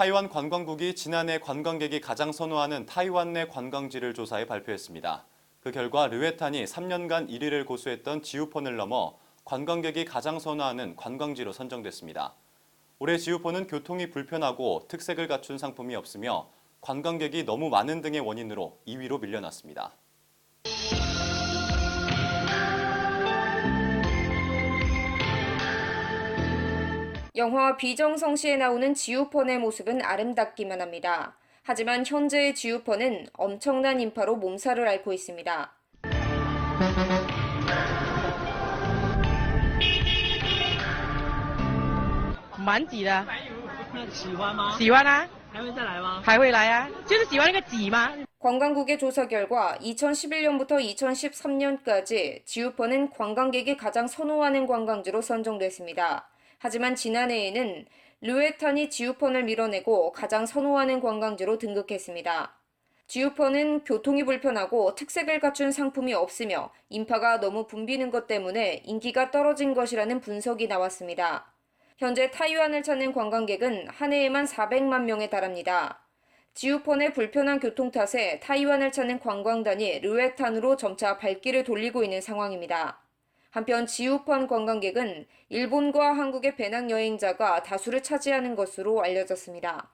타이완 관광국이 지난해 관광객이 가장 선호하는 타이완 내 관광지를 조사해 발표했습니다. 그 결과 르웨탄이 3년간 1위를 고수했던 지우폰을 넘어 관광객이 가장 선호하는 관광지로 선정됐습니다. 올해 지우폰은 교통이 불편하고 특색을 갖춘 상품이 없으며 관광객이 너무 많은 등의 원인으로 2위로 밀려났습니다. 영화 비정성시에 나오는 지우펀의 모습은 아름답기만 합니다. 하지만 현재의 지우펀은 엄청난 인파로 몸살을 앓고 있습니다. 蛮挤的，那喜欢吗？喜欢啊，还会再来吗？还会来啊，就是喜欢那个挤嘛。 관광국의 조사 결과 2011년부터 2013년까지 지우펀은 관광객이 가장 선호하는 관광지로 선정됐습니다. 하지만 지난해에는 르웨탄이 지우펀을 밀어내고 가장 선호하는 관광지로 등극했습니다. 지우펀은 교통이 불편하고 특색을 갖춘 상품이 없으며 인파가 너무 붐비는 것 때문에 인기가 떨어진 것이라는 분석이 나왔습니다. 현재 타이완을 찾는 관광객은 한 해에만 400만 명에 달합니다. 지우펀의 불편한 교통 탓에 타이완을 찾는 관광단이 르웨탄으로 점차 발길을 돌리고 있는 상황입니다. 한편 지우펀 관광객은 일본과 한국의 배낭 여행자가 다수를 차지하는 것으로 알려졌습니다.